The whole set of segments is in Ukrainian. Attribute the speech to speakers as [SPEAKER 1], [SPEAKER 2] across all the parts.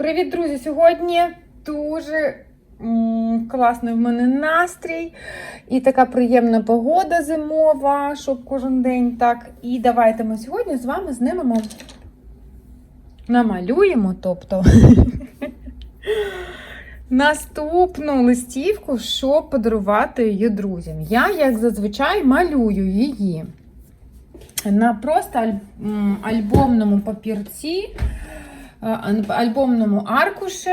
[SPEAKER 1] Привіт, друзі! Сьогодні дуже класний в мене настрій і така приємна погода зимова, щоб кожен день так. І давайте ми сьогодні з вами знимемо, намалюємо, тобто наступну листівку, щоб подарувати її друзям. Я, як зазвичай, малюю її на просто альбомному папірці альбомному аркуші.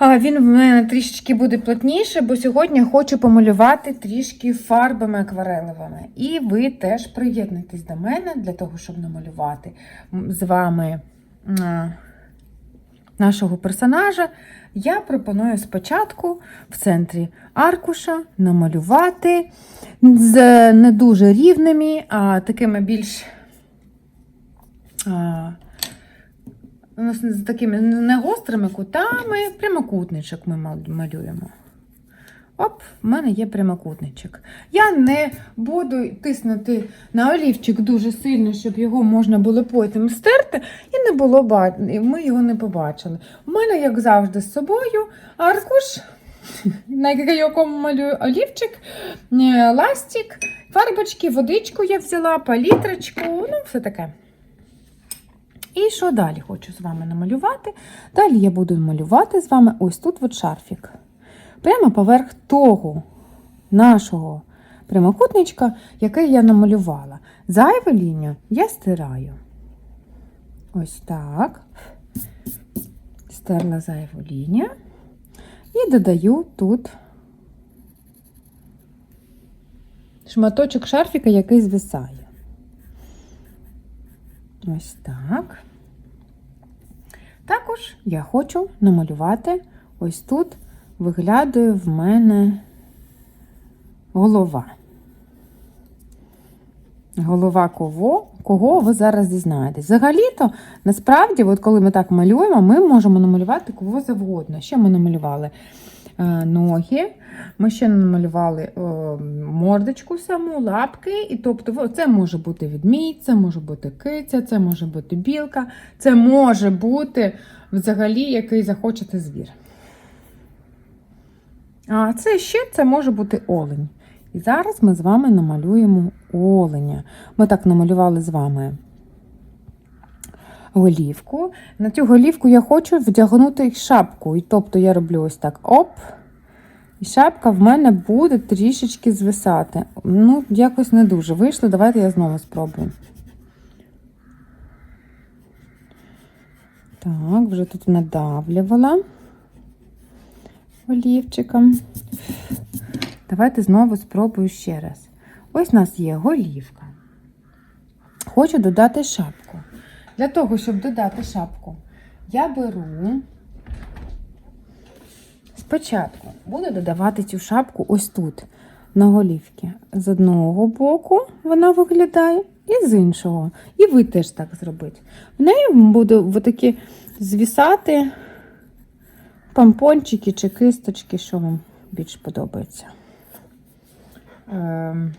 [SPEAKER 1] Він в мене трішечки буде плотніше, бо сьогодні хочу помалювати трішки фарбами акварелевими. І ви теж приєднуйтесь до мене для того, щоб намалювати з вами нашого персонажа. Я пропоную спочатку в центрі аркуша намалювати з не дуже рівними, а такими більш. У нас з такими не гострими кутами, прямокутничок ми малюємо. Оп, в мене є прямокутничок. Я не буду тиснути на олівчик дуже сильно, щоб його можна було потім стерти, і не було і ми його не побачили. У мене, як завжди, з собою аркуш, на якому малюю олівчик, е, ластик, фарбочки, водичку я взяла, палітрочку, ну, все таке. І що далі хочу з вами намалювати? Далі я буду малювати з вами ось тут от шарфік. Прямо поверх того нашого прямокутничка, який я намалювала. Зайву лінію я стираю. Ось так. Стерла зайву лінію. І додаю тут шматочок шарфіка, який звисає. Ось так. Також я хочу намалювати ось тут виглядає в мене голова. Голова кого, кого ви зараз дізнаєтесь. Взагалі-то, насправді, от коли ми так малюємо, ми можемо намалювати кого завгодно. Ще ми намалювали ноги, ми ще намалювали е, мордочку саму, лапки. І тобто, це може бути відмій, це може бути киця, це може бути білка, це може бути взагалі який захочете звір. А це ще це може бути олень. І зараз ми з вами намалюємо оленя. Ми так намалювали з вами голівку. На цю голівку я хочу вдягнути шапку. І тобто я роблю ось так оп. І шапка в мене буде трішечки звисати. Ну, якось не дуже вийшло. Давайте я знову спробую. Так, вже тут надавлювала олівчиком. Давайте знову спробую ще раз. Ось у нас є голівка. Хочу додати шапку. Для того, щоб додати шапку, я беру спочатку буду додавати цю шапку ось тут, на голівці. З одного боку вона виглядає, і з іншого. І ви теж так зробите. В неї буду такі звісати помпончики чи кисточки, що вам більш подобається. Ем,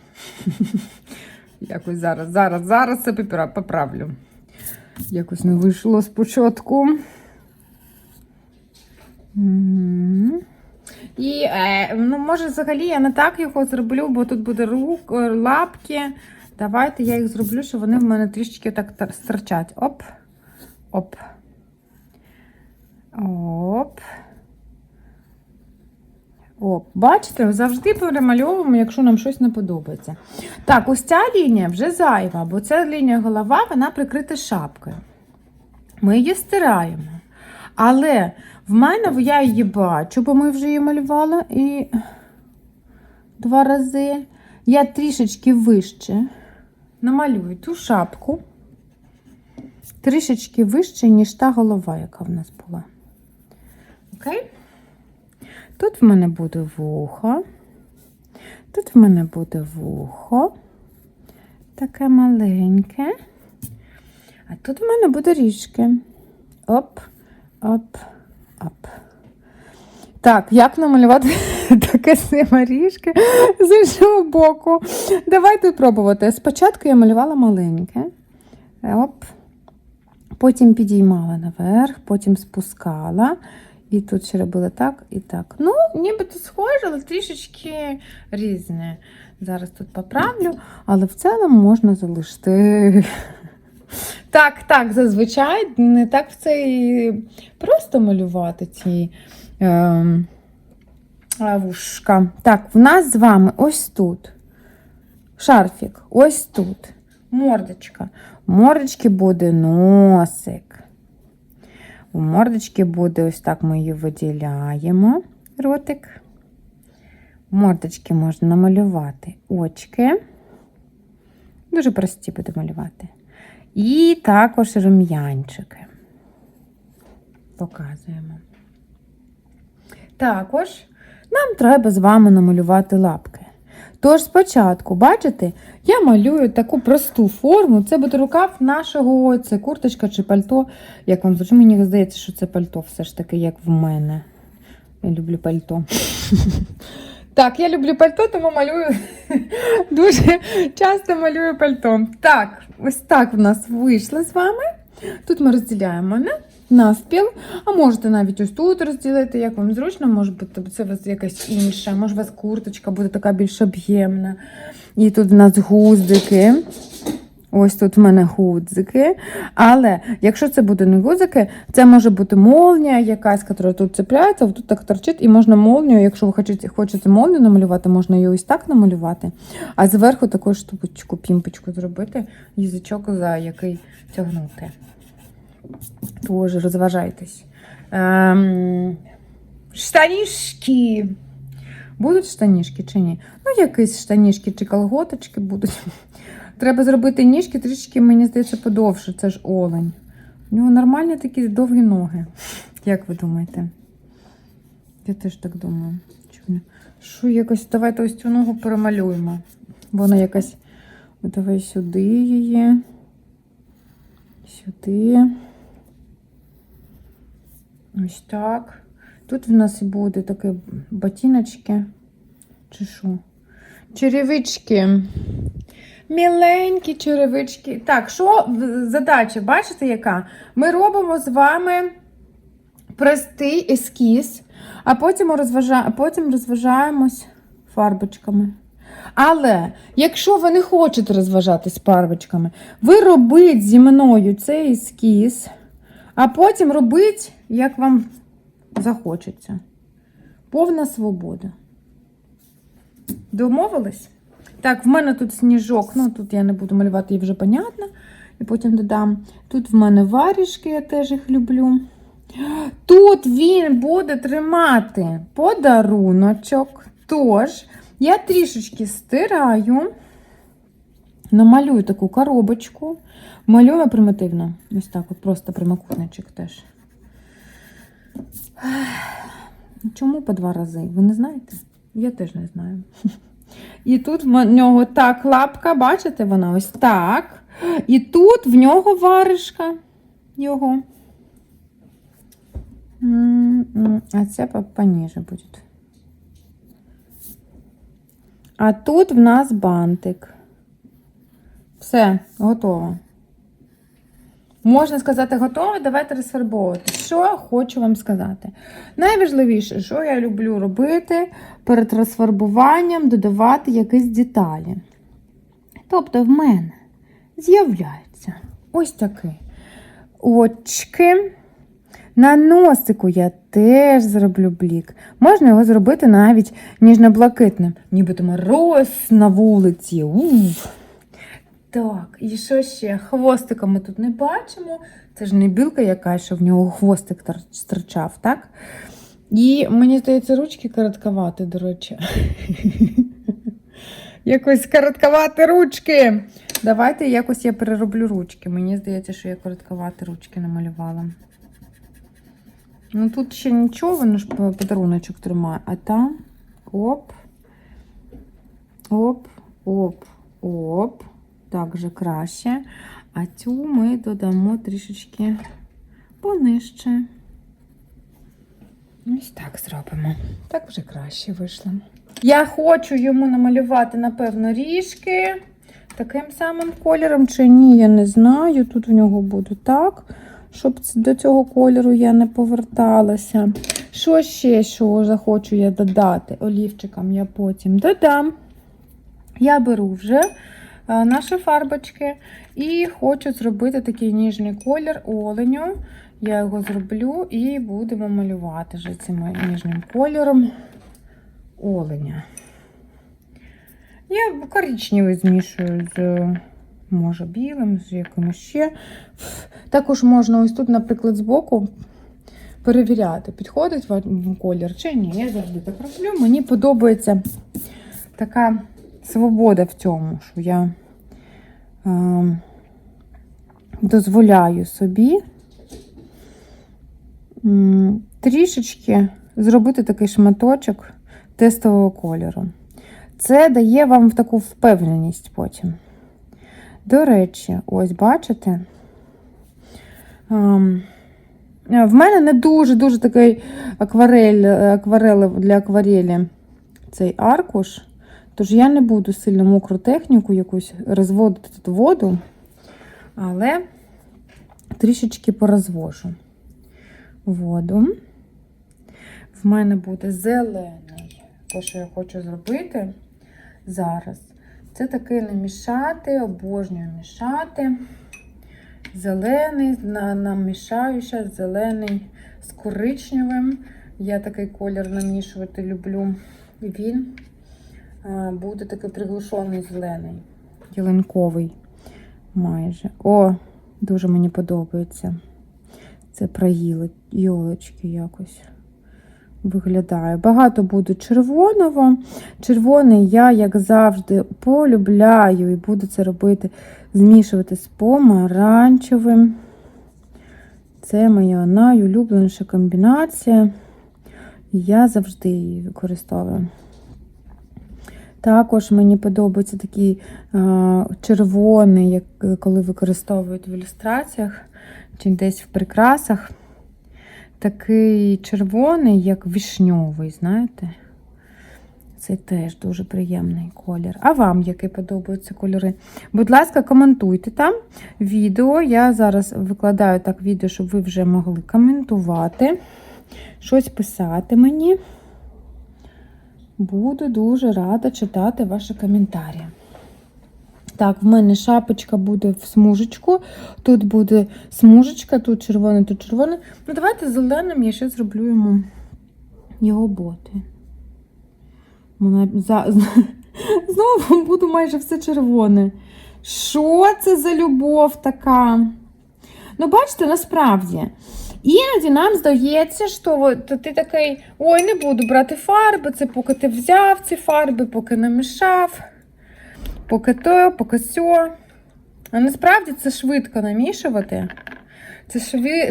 [SPEAKER 1] Якось зараз, зараз, зараз це поправлю. Якось не вийшло спочатку. І, е, ну, може, взагалі я не так його зроблю, бо тут буде рук, е, лапки. Давайте я їх зроблю, щоб вони в мене трішечки так стирчать. Оп, оп. Оп. Оп. Бачите, завжди перемальовуємо, якщо нам щось не подобається. Так, ось ця лінія вже зайва, бо ця лінія голова, вона прикрита шапкою. Ми її стираємо. Але в мене я її бачу, бо ми вже її малювали і два рази. Я трішечки вище намалюю ту шапку, трішечки вище, ніж та голова, яка в нас була. Окей? Тут в мене буде вухо. Тут в мене буде вухо. Таке маленьке. А тут в мене буде ріжки. Оп, оп, оп. Так, як намалювати таке симе ріжки з іншого боку? Давайте пробувати. Спочатку я малювала маленьке. Оп. потім підіймала наверх, потім спускала. І тут ще робила так і так. Ну, нібито схоже, але трішечки різне. Зараз тут поправлю, але в цілому можна залишити. Так, так, зазвичай не так це і просто малювати ці ем, вушка. Так, в нас з вами ось тут. Шарфік, ось тут. Мордочка. Мордочки буде носик. У мордочки буде ось так ми її виділяємо. Ротик. Мордочки можна намалювати очки. Дуже прості буде малювати. І також рум'янчики. Показуємо. Також нам треба з вами намалювати лапки. Тож спочатку, бачите, я малюю таку просту форму. Це буде рукав нашого, це курточка чи пальто. Як вам зручно, мені здається, що це пальто все ж таки, як в мене. Я люблю пальто. Так, я люблю пальто, тому малюю дуже часто малюю пальто. Так, ось так в нас вийшло з вами. Тут ми розділяємо на навпіл, а можете навіть ось тут розділити, як вам зручно, може бути це у вас якась інша, може у вас курточка буде така більш об'ємна. І тут в нас гудзики. Ось тут в мене гудзики. Але якщо це буде не гудзики, це може бути молнія якась, яка тут цепляється, тут так торчить, і можна молнію, якщо ви хочете, хочете молнію намалювати, можна її ось так намалювати. А зверху таку штучку, пімпочку зробити, язичок, за який тягнути. Тоже розважайтесь. Ем, штанішки. Будуть штанішки чи ні? Ну, якісь штанішки чи колготочки будуть. Треба зробити ніжки трішки, мені здається, подовше. Це ж олень. У нього нормальні такі довгі ноги. Як ви думаєте? Я теж так думаю. Що якось, давайте ось цю ногу перемалюємо. Вона якась. Давай сюди її. Сюди. Ось так. Тут в нас і буде такі ботиночки. Чи що? Черевички. Міленькі черевички. Так, що задача, бачите, яка? Ми робимо з вами простий ескіз, а потім, розважа... потім розважаємось фарбочками. Але якщо ви не хочете розважатись фарбочками, ви робіть зі мною цей ескіз, а потім робіть, як вам захочеться. Повна свобода. Домовились? Так, в мене тут сніжок, ну тут я не буду малювати, її вже понятно. І потім додам. Тут в мене варішки, я теж їх люблю. Тут він буде тримати подаруночок. Тож, я трішечки стираю, намалюю таку коробочку. Малюю примітивно. Ось так, от просто прямокутничок теж. Чому по два рази? Ви не знаєте? Я теж не знаю. І тут в нього так лапка, бачите, вона ось так. І тут в нього варишка його. А це поніже буде. А тут в нас бантик. Все, готово. Можна сказати, готово, давайте розфарбовувати. Що хочу вам сказати. Найважливіше, що я люблю робити перед розфарбуванням, додавати якісь деталі. Тобто в мене з'являються ось такі очки. На носику я теж зроблю блік. Можна його зробити навіть ніжно-блакитним. Нібито мороз на вулиці. Уф. Так, і що ще? Хвостика ми тут не бачимо. Це ж не білка якась, що в нього хвостик стирчав, так? І мені здається, ручки коротковаті, до речі. Якось коротковаті ручки. Давайте якось я перероблю ручки. Мені здається, що я коротковаті ручки намалювала. Ну тут ще нічого, воно ж подаруночок тримає. А там оп, оп, оп, оп. Так краще. А цю ми додамо трішечки понижче. Ось так зробимо. Так вже краще вийшло. Я хочу йому намалювати, напевно, ріжки таким самим кольором чи ні, я не знаю. Тут в нього буде так. щоб до цього кольору я не поверталася. Що ще, що захочу я додати? Олівчиком я потім додам. Я беру вже наші фарбочки і хочу зробити такий ніжний колір оленю. Я його зроблю і будемо малювати вже цим ніжним кольором оленя. Я коричневий змішую з, може, білим, з якимось ще. Також можна ось тут, наприклад, збоку перевіряти, підходить вам колір чи ні. Я завжди так роблю. Мені подобається така свобода в цьому, що я е, дозволяю собі трішечки зробити такий шматочок тестового кольору. Це дає вам таку впевненість потім. До речі, ось бачите. ем, В мене не дуже-дуже такий акварель, е, для акварелі цей аркуш. Тож я не буду сильно мокру техніку якусь розводити тут воду, але трішечки порозвожу воду. В мене буде зелений. Те, що я хочу зробити зараз. Це таки не мішати, обожнюю мішати. Зелений, намішаю зараз зелений з коричневим. Я такий колір намішувати люблю. Він буде такий приглушений зелений, ялинковий майже. О, дуже мені подобається. Це про йолочки якось виглядає. Багато буде червоного. Червоний я, як завжди, полюбляю і буду це робити, змішувати з помаранчевим. Це моя найулюбленіша комбінація. Я завжди її використовую. Також мені подобається такий а, червоний, як е, коли використовують в ілюстраціях чи десь в прикрасах. Такий червоний, як вишньовий, знаєте? Це теж дуже приємний колір. А вам які подобаються кольори? Будь ласка, коментуйте там відео. Я зараз викладаю так відео, щоб ви вже могли коментувати, щось писати мені. Буду дуже рада читати ваші коментарі. Так, в мене шапочка буде в смужечку. Тут буде смужечка, тут червоний, тут червоний. Ну, давайте зеленим я ще зроблю йому його боти. Вона за... Знову буду майже все червоне. Що це за любов така? Ну, бачите, насправді. Іноді нам здається, що ти такий, ой, не буду брати фарби, це поки ти взяв ці фарби, поки намішав, поки то, поки сьо. А насправді це швидко намішувати. Це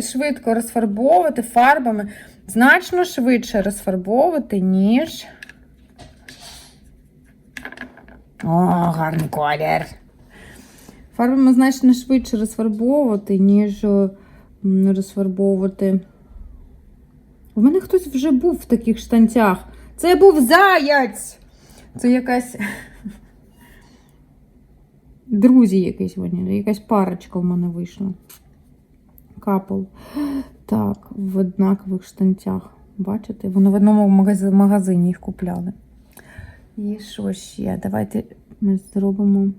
[SPEAKER 1] швидко розфарбовувати фарбами, значно швидше розфарбовувати, ніж. О, гарний колір. Фарбами значно швидше розфарбовувати, ніж розфарбовувати. У мене хтось вже був в таких штанцях. Це був заяць! Це якась. Друзі якісь вони, якась парочка в мене вийшла. Капл. Так, в однакових штанцях. Бачите? Вони в одному магазині їх купляли. І що ще? Давайте ми зробимо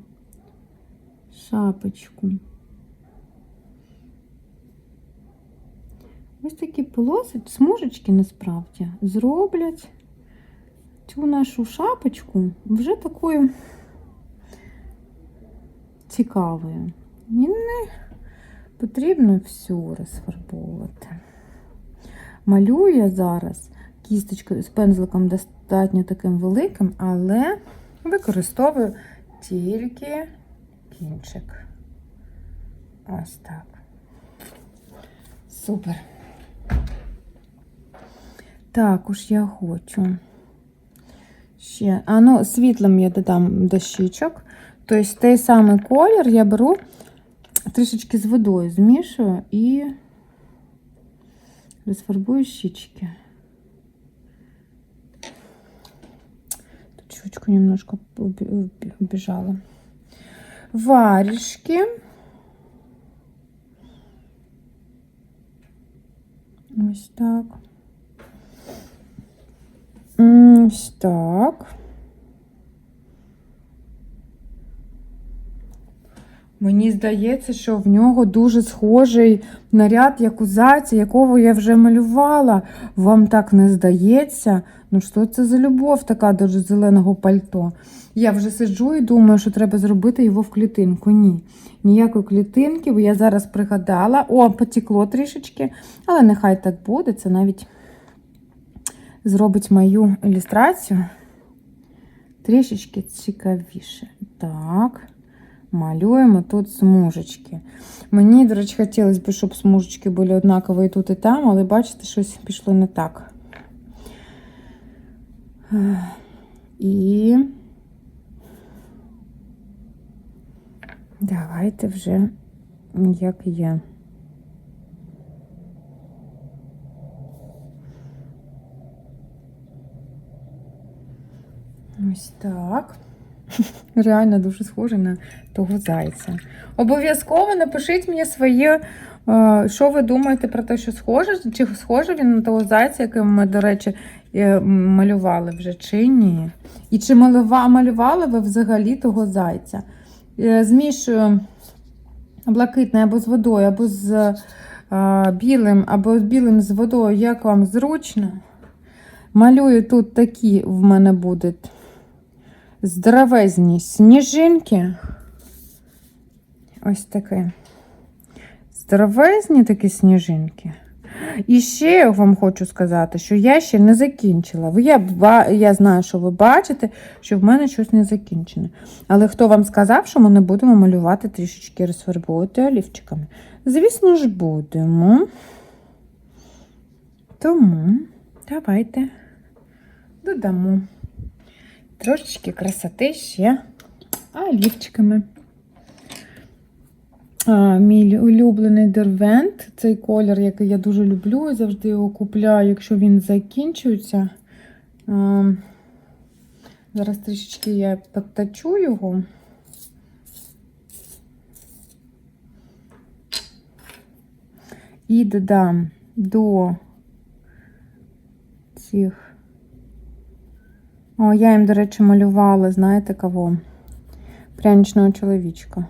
[SPEAKER 1] шапочку. Ось такі полоси, смужечки насправді зроблять цю нашу шапочку вже такою цікавою. І не потрібно всю розфарбовувати. Малюю я зараз кісточкою з пензликом достатньо таким великим, але використовую тільки кінчик. Ось так. Супер. Також я хочу ще. А ну, світлим я додам дощічок. Тобто той самий колір я беру трішечки з водою змішую і розфарбую щічки. Тут щучку немножко убежала. Варежки. Ось так. Ось так. Мені здається, що в нього дуже схожий наряд, як у зайця, якого я вже малювала. Вам так не здається? Ну, що це за любов така до зеленого пальто? Я вже сиджу і думаю, що треба зробити його в клітинку. Ні. Ніякої клітинки, бо я зараз пригадала. О, потекло трішечки, але нехай так буде. Це навіть зробить мою ілюстрацію трішечки цікавіше. Так. Малюємо тут смужечки. Мені, до речі, хотілося б, щоб смужечки були однакові тут, і там, але бачите, щось пішло не так. І давайте вже як є. Ось так. Реально дуже схоже на того зайця. Обов'язково напишіть мені своє, е, що ви думаєте про те, що схоже, чи схоже він на того зайця, яким ми, до речі, е, малювали вже, чи ні. І чи малювали ви взагалі того зайця? Е, Змішую блакитне або з водою, або з білим, або з білим з водою, як вам зручно. Малюю тут такі в мене будуть здоровезні сніжинки. Ось таке. Здоровезні такі сніжинки. І ще я вам хочу сказати, що я ще не закінчила. Я, я знаю, що ви бачите, що в мене щось не закінчене. Але хто вам сказав, що ми не будемо малювати трішечки розфарбовувати олівчиками? Звісно ж, будемо. Тому давайте додамо трошечки красоти ще олівчиками. А, мій улюблений дервент. Цей колір, який я дуже люблю, і завжди його купляю, якщо він закінчується. А, зараз трішечки я підточу його. І додам до цих. О, я їм, до речі, малювала, знаєте кого? Пряничного чоловічка.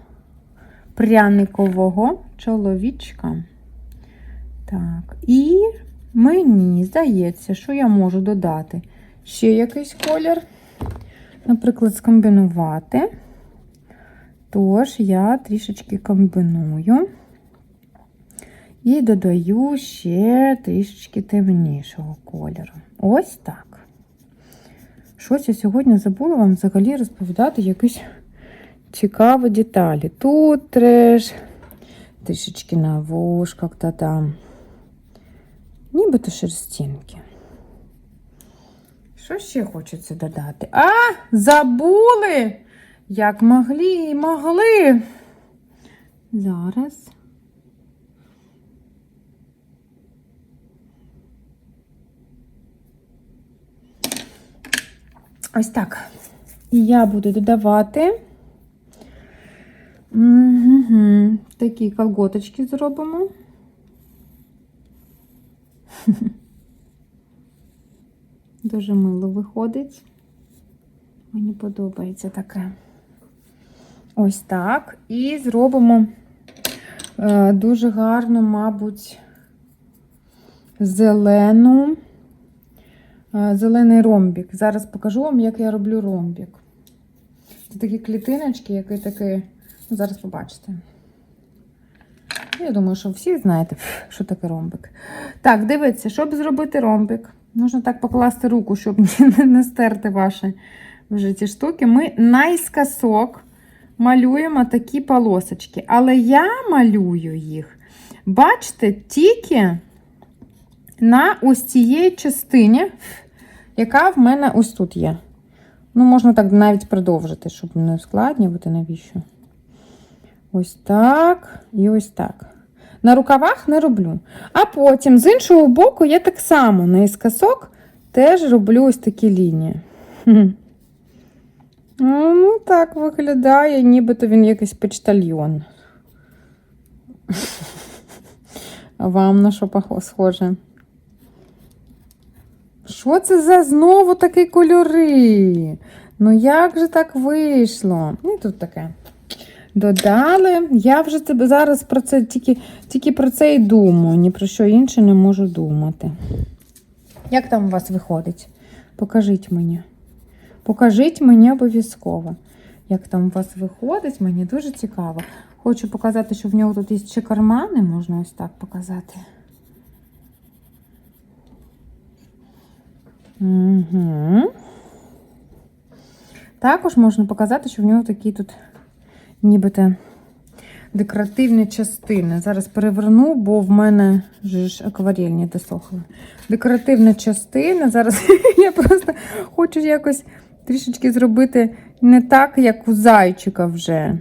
[SPEAKER 1] Пряникового чоловічка. Так, і мені здається, що я можу додати ще якийсь колір. Наприклад, скомбінувати. Тож я трішечки комбіную. І додаю ще трішечки темнішого кольору. Ось так. Щось я сьогодні забула вам взагалі розповідати якісь цікаві деталі. Тут треш, трішечки на вушках та там. Нібито шерстинки. Що ще хочеться додати? А, забули! Як могли і могли. Зараз. Ось так. І я буду додавати угу. такі колготочки зробимо. Дуже мило виходить. Мені подобається таке. Ось так. І зробимо е, дуже гарну, мабуть, зелену. Зелений ромбік. Зараз покажу вам, як я роблю ромбік. Це такі клітиночки, які такі. ну, Зараз побачите. Я думаю, що всі знаєте, що таке ромбик. Так, дивіться, щоб зробити ромбик, можна так покласти руку, щоб не стерти ваші вже ці штуки. Ми найскасок малюємо такі полосочки. Але я малюю їх, бачите, тільки на ось цієї частині, яка в мене ось тут є. Ну, можна так навіть продовжити, щоб не ускладнювати, навіщо. Ось так і ось так. На рукавах не роблю. А потім з іншого боку я так само наіскосок теж роблю ось такі лінії. Ну, так виглядає, нібито він якийсь почтальйон. Вам на що схоже? Що це за знову такі кольори? Ну як же так вийшло? І тут таке. Додали. Я вже тебе зараз про це тільки, тільки про це і думаю. Ні про що інше не можу думати. Як там у вас виходить? Покажіть мені. Покажіть мені обов'язково. Як там у вас виходить, мені дуже цікаво. Хочу показати, що в нього тут є ще кармани, можна ось так показати. Угу. Також можна показати, що в нього такі тут нібито декоративні частини. Зараз переверну, бо в мене ж акварельні досохли. Декоративна частина. Зараз я просто хочу якось трішечки зробити не так, як у зайчика вже.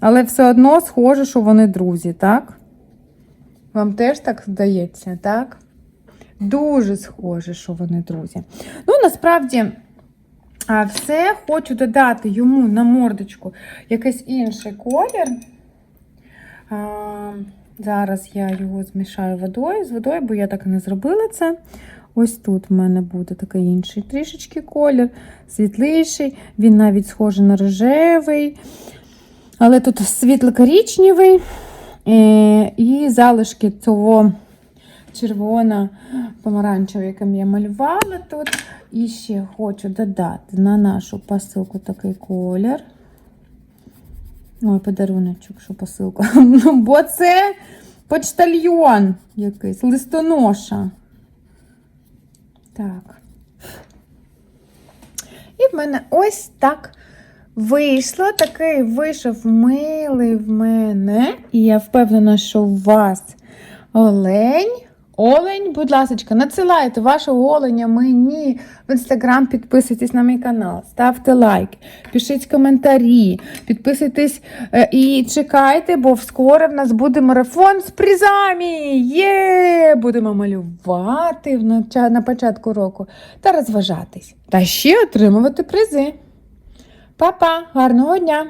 [SPEAKER 1] Але все одно схоже, що вони друзі, так? Вам теж так здається, так? Дуже схоже, що вони друзі. Ну, насправді, все хочу додати йому на мордочку якийсь інший колір. Зараз я його змішаю водою з водою, бо я так і не зробила це. Ось тут в мене буде такий інший трішечки колір, світліший, він навіть схожий на рожевий, але тут світло-коричневий. Е, І залишки цього червона помаранчевого, яким я малювала тут. І ще хочу додати на нашу посилку такий колір. Ой, подаруночок, що посилку. Ну, Бо це почтальйон якийсь, листоноша. Так. І в мене ось так вийшло. Такий вийшов милий в мене. І я впевнена, що у вас олень. Олень, будь ласка, надсилайте вашого оленя мені в інстаграм, підписуйтесь на мій канал, ставте лайки, пишіть коментарі, підписуйтесь е, і чекайте, бо скоро в нас буде марафон з призами. Є! Будемо малювати на початку року та розважатись. Та ще отримувати призи. Па-па, гарного дня!